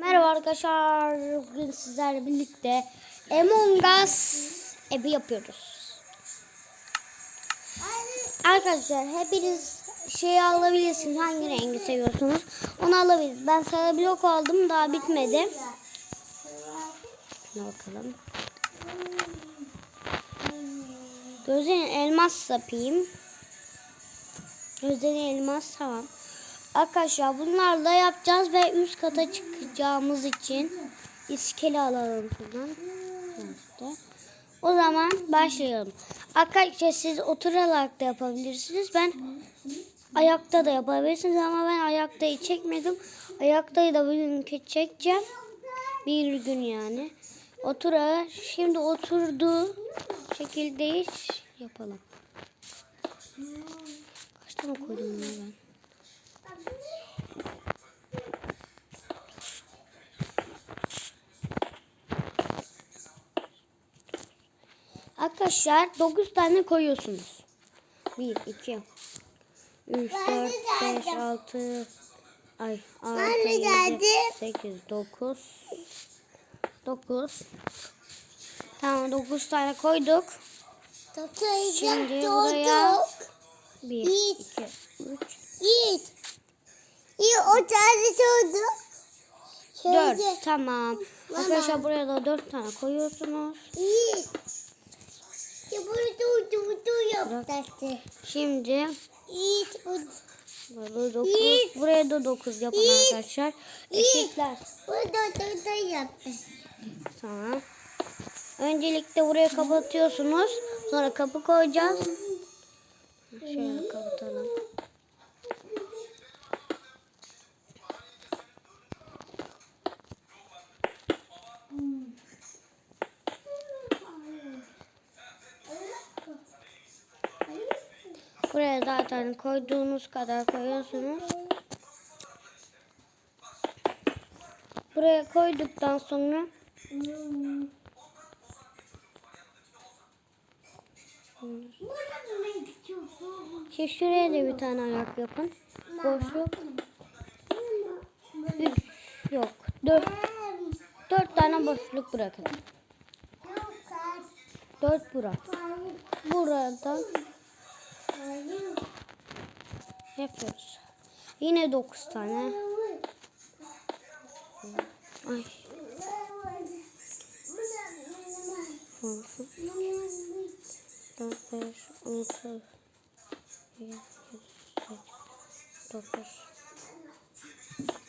Merhaba arkadaşlar. Bugün sizlerle birlikte Among Us evi yapıyoruz. Arkadaşlar hepiniz şey alabilirsiniz. Hangi rengi seviyorsunuz? Onu alabilirsiniz. Ben sarı blok aldım. Daha bitmedi. Şuna bakalım. Gözlerine elmas yapayım. Gözlerine elmas tamam. Arkadaşlar bunlarla yapacağız ve üst kata çıkacağımız için iskele alalım şuradan. İşte. O zaman başlayalım. Arkadaşlar siz oturarak da yapabilirsiniz. Ben ayakta da yapabilirsiniz ama ben ayaktayı çekmedim. Ayaktayı da bugün çekeceğim. Bir gün yani. Oturarak şimdi oturduğu şekilde yapalım. Kaç tane koydum ben? Arkadaşlar 9 tane koyuyorsunuz. 1, 2, 3, 4, 5, 6, ay 6, 7, 8, 9, 9. Tamam 9 tane koyduk. Şimdi buraya 1, 2, 3, Yiğit. Yiğit o tane sordu. 4. Tamam. Arkadaşlar buraya da 4 tane koyuyorsunuz. Yiğit. Şimdi burada dokuz, buraya da dokuz yapın arkadaşlar. Eşitler. Burada dokuz yapın. Tamam. Öncelikle buraya kapatıyorsunuz. Sonra kapı koyacağız. Şöyle kapatalım. Buraya zaten koyduğunuz kadar koyuyorsunuz. Buraya koyduktan sonra Şimdi şuraya da bir tane ayak yapın. Boşluk. Üç yok. Dört, dört tane boşluk bırakın. Dört bırak. Burada ne Yapıyoruz. Yine 9 tane. Ay. Olsun. 4, 5, 6, 7, 8, 9.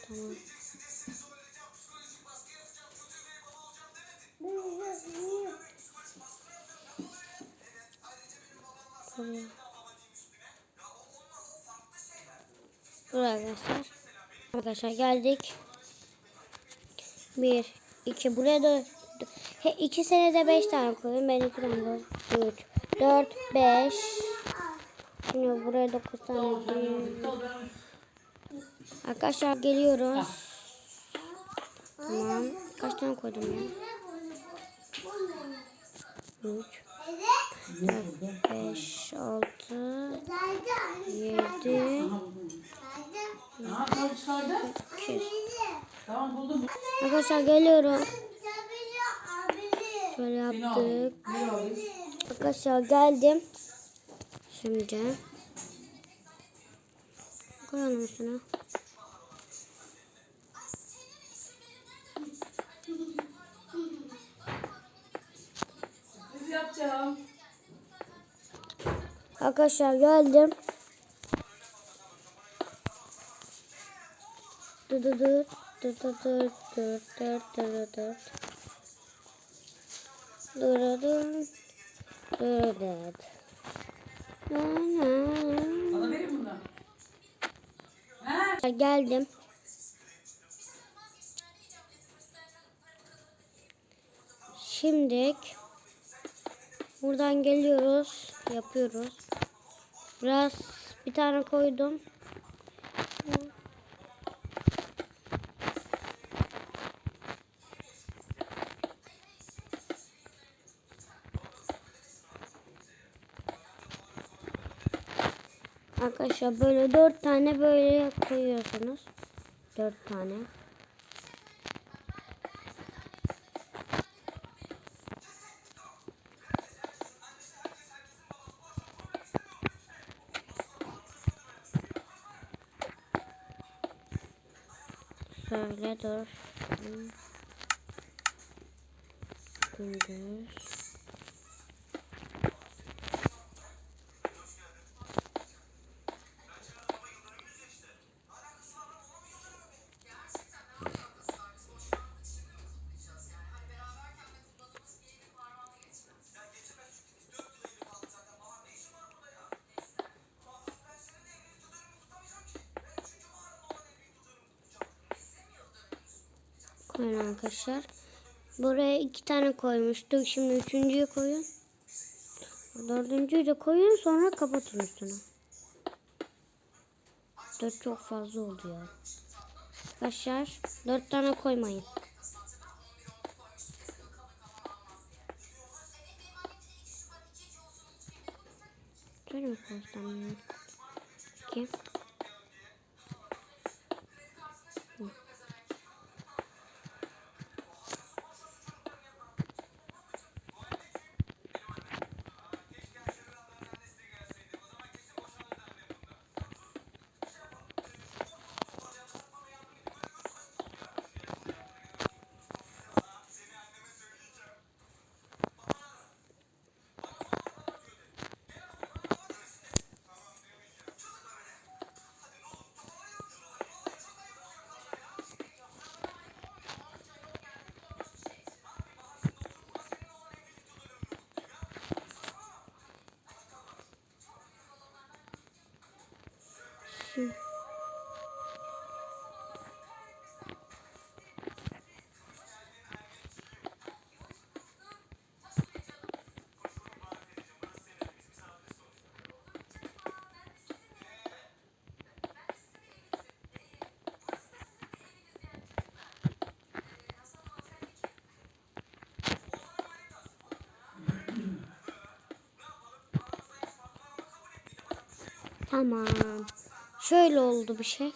Tamam. arkadaşlar geldik. Bir, iki buraya da he, iki senede beş tane koyuyorum. Ben iki tane koyuyorum. Üç, dört, beş. Şimdi buraya dokuz tane koyuyorum. Arkadaşlar geliyoruz. Tamam. Kaç tane koydum ya? Üç. 5, 6, 7, Aha sonra çıkardın. Küçük. Tamam buldum. Arkadaşlar geliyorum. Şöyle yaptık. Arkadaşlar geldim. Şimdi. Koyalım üstüne. Arkadaşlar geldim. Dı dı dı dı. Dı dı dı. Dı dı dı. Bana verin bunu. He? Geldim. Şimdi buradan geliyoruz, yapıyoruz. Biraz bir tane koydum. Arkadaşlar böyle dört tane böyle koyuyorsunuz. Dört tane. Şöyle dur. Gündüz. Koyun arkadaşlar. Buraya iki tane koymuştuk. Şimdi üçüncüyü koyun. Dördüncüyü de koyun sonra kapatın üstünü. Dört çok fazla oldu ya. Arkadaşlar dört tane koymayın. Tamam. Şöyle oldu bir şey.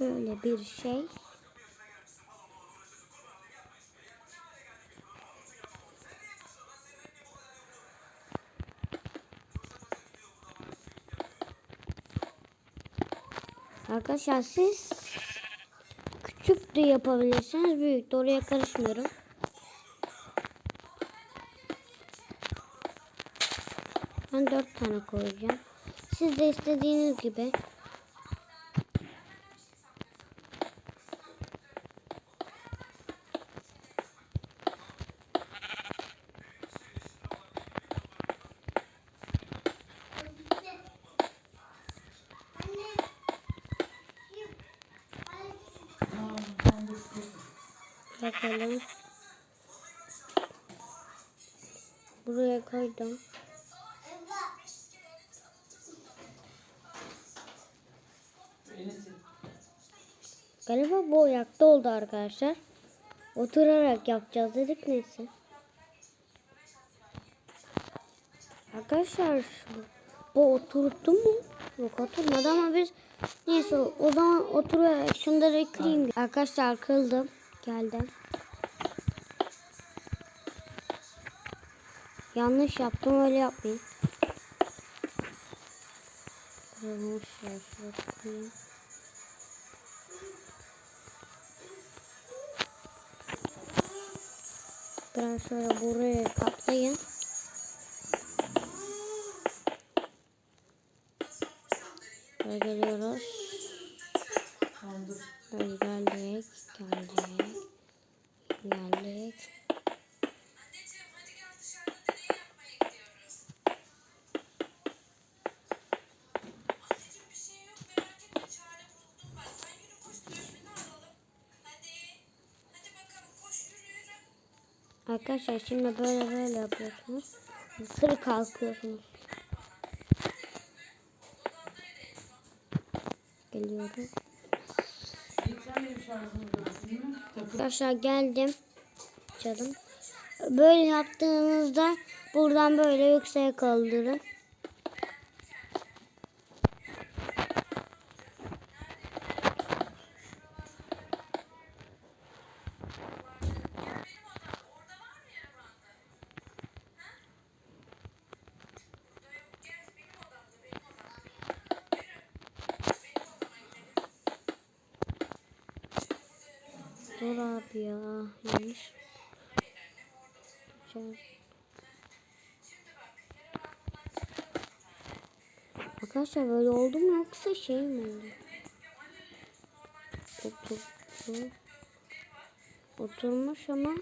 Böyle bir şey. Arkadaşlar siz küçük de yapabilirsiniz. Büyük de oraya karışmıyorum. Ben dört tane koyacağım. Siz de istediğiniz gibi. Tamam, tamam, dur, dur. Bakalım. Buraya koydum. Galiba bu ayakta oldu arkadaşlar. Oturarak yapacağız dedik neyse. Arkadaşlar bu oturttu mu? Yok oturmadı ama biz neyse o zaman oturarak şunları kırayım. Arkadaşlar kıldım. Geldim. Yanlış yaptım öyle yapmayın. Kırılmış ya şuraya. Biraz şöyle buraya katlayın. Böyle geliyoruz. Tamam, dur. Böyle geldik. Geldik. Geldik. Arkadaşlar şimdi böyle böyle yapıyorsunuz. Yukarı kalkıyorsunuz. Takıl. Arkadaşlar geldim. Canım. Böyle yaptığınızda buradan böyle yükseğe kaldırın. Abi ya. Yanlış. Arkadaşlar böyle oldu mu yoksa şey mi oldu? Oturdu. Oturmuş ama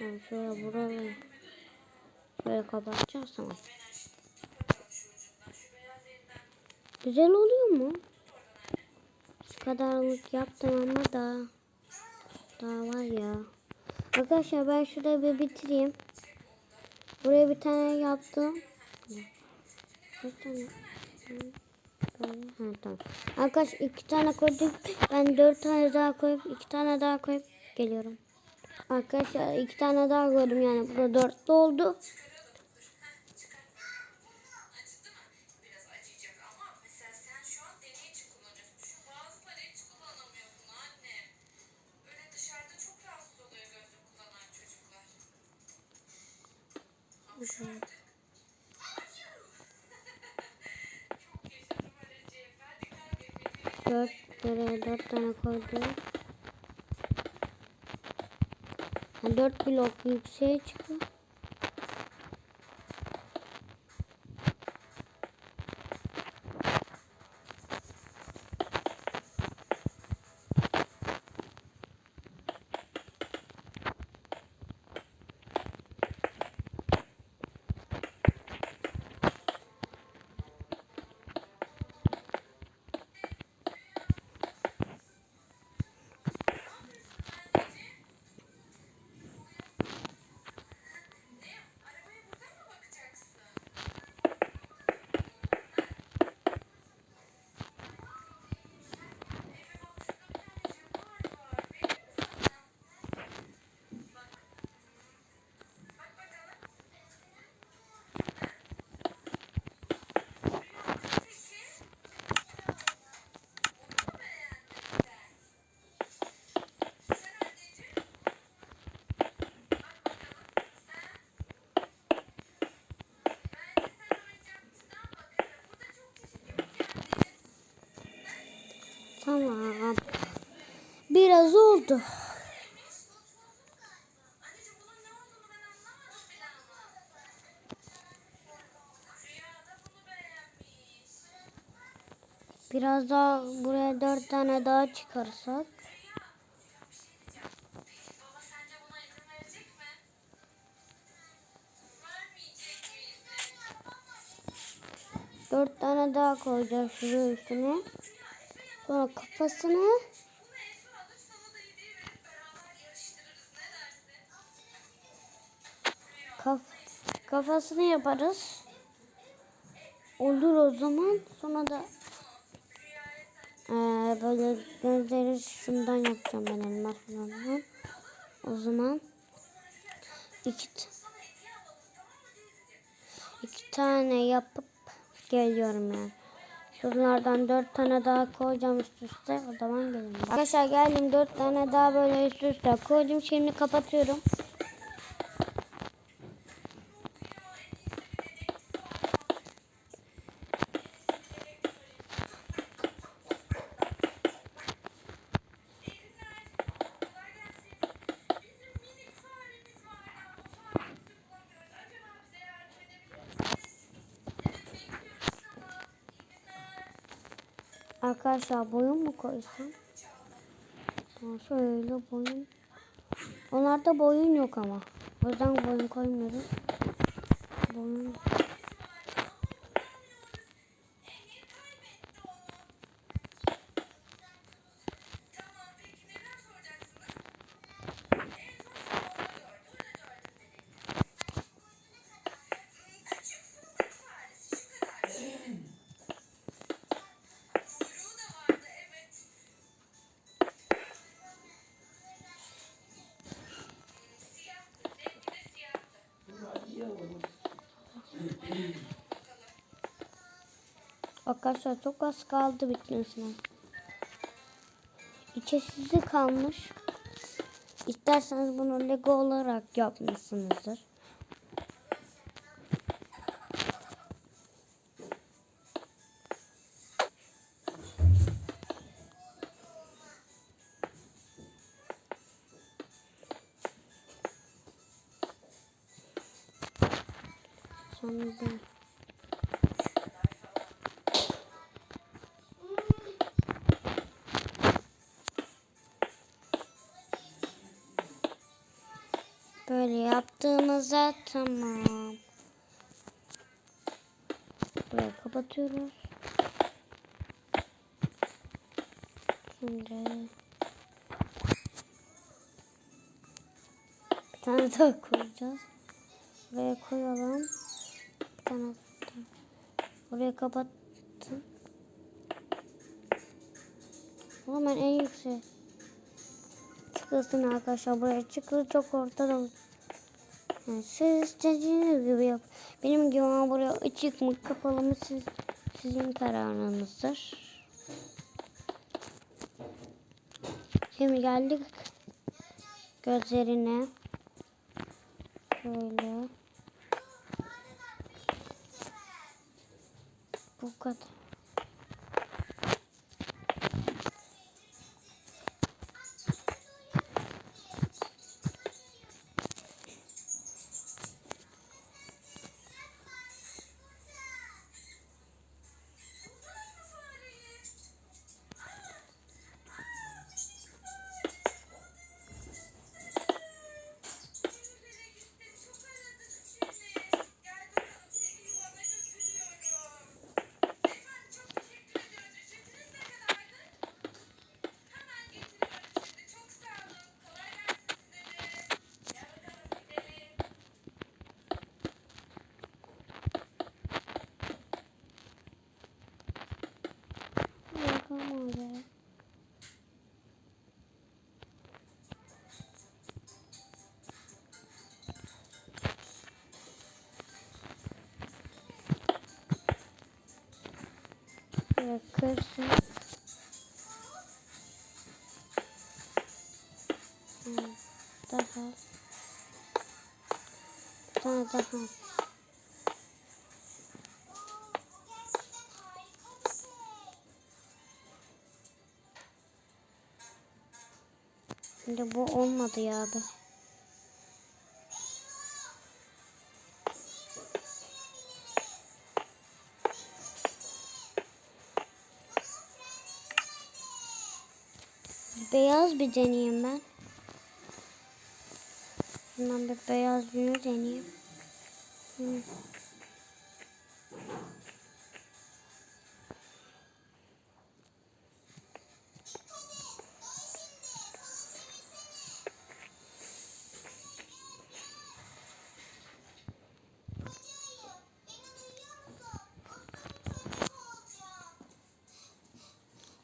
yani şöyle burayı şöyle kapatacağız tamam. Güzel oluyor mu? Kadarlık yaptım ama daha daha var ya. Arkadaşlar ben şurada bir bitireyim. Buraya bir tane yaptım. Kaç tane? Ha, tamam. Arkadaş iki tane koyduk. Ben dört tane daha koyup iki tane daha koyup geliyorum. Arkadaşlar iki tane daha koydum yani. Burada dörtlü oldu. Kaybetmediğim Dört buraya dört tane koydum. Yani dört blok yükseğe çıkıyor. Da bunu beğenmiş. Biraz daha buraya dört tane daha çıkarsak. Dört tane daha koyacağız şuraya üstüne. Sonra kafasını kaf kafasını yaparız. Olur o zaman. Sonra da eee, böyle gözleri şundan yapacağım ben elmas falan. O zaman iki, iki tane yapıp geliyorum yani. Şunlardan dört tane daha koyacağım üst üste. O zaman gelirim. Arkadaşlar geldim dört tane daha böyle üst üste koydum. Şimdi kapatıyorum. Arkadaşlar boyun mu koysam? Şöyle boyun. Onlarda boyun yok ama. O yüzden boyun koymuyoruz. Boyun. Arkadaşlar çok az kaldı bitmesine. İçesizli kalmış. İsterseniz bunu Lego olarak yapmışsınızdır. Böyle yaptığımızda tamam. Burayı kapatıyoruz. Şimdi bir tane daha koyacağız. Buraya koyalım. Bir tane. Burayı kapattım. Ama ben en yüksek çıkılsın arkadaşlar. Buraya çıkılı çok ortada. Siz istediğiniz gibi yap. Benim gibi ama buraya açık mı kapalı mı siz, sizin kararınızdır. Şimdi geldik gözlerine. Böyle. Bu kadar. Kırsın. Hmm, Daha. Bir daha. Şimdi bu olmadı ya abi. Beyaz bir deneyeyim ben. Bundan bir beyaz yünü deneyeyim. Hı.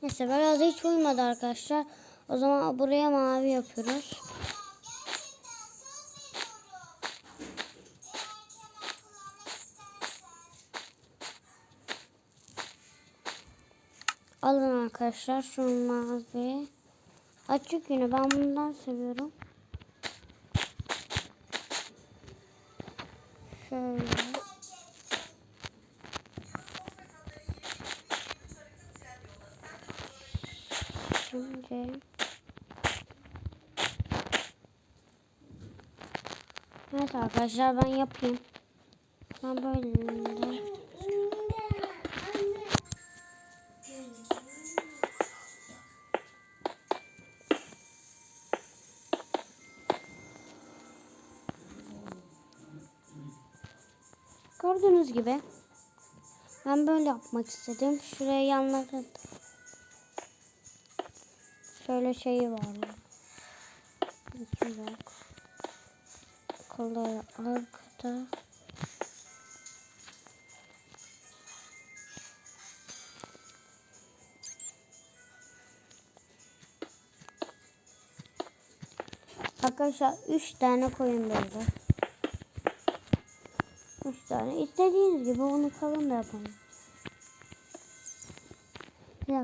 Neyse beyaz hiç uymadı arkadaşlar. O zaman buraya mavi yapıyoruz. Alın arkadaşlar şu mavi. Açık yine ben bundan seviyorum. Şöyle. Evet arkadaşlar ben yapayım. Ben böyle Gördüğünüz gibi ben böyle yapmak istedim. Şuraya yanlara şöyle şeyi var. İki bak. Kolları arkada. Arkadaşlar 3 tane koyun böyle. 3 tane. İstediğiniz gibi onu kalın da yapalım. Bir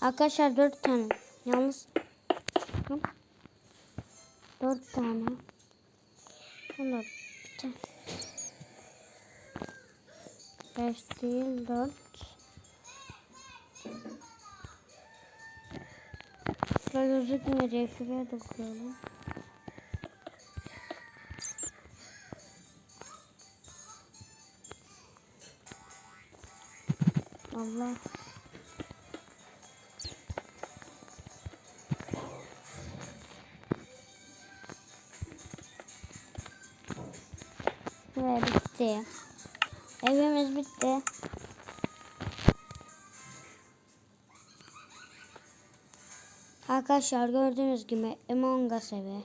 Arkadaşlar dört tane. Yalnız. Dört tane. Bunda bir tane. 5 değil 4. Şuraya gözükmeyecek. Şuraya da koyalım. Allah. Evimiz bitti. Arkadaşlar gördüğünüz gibi Among Us evi.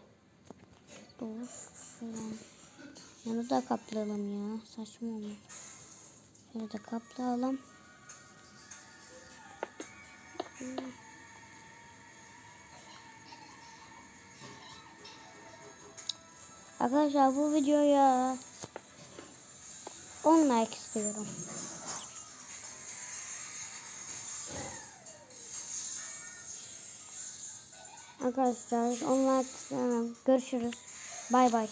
Dur. Da kaplayalım ya. Saçma olmuş. Şunu da kaplayalım. Arkadaşlar bu videoya 10 like istiyorum. Arkadaşlar 10 like istiyorum. Görüşürüz. Bay bay.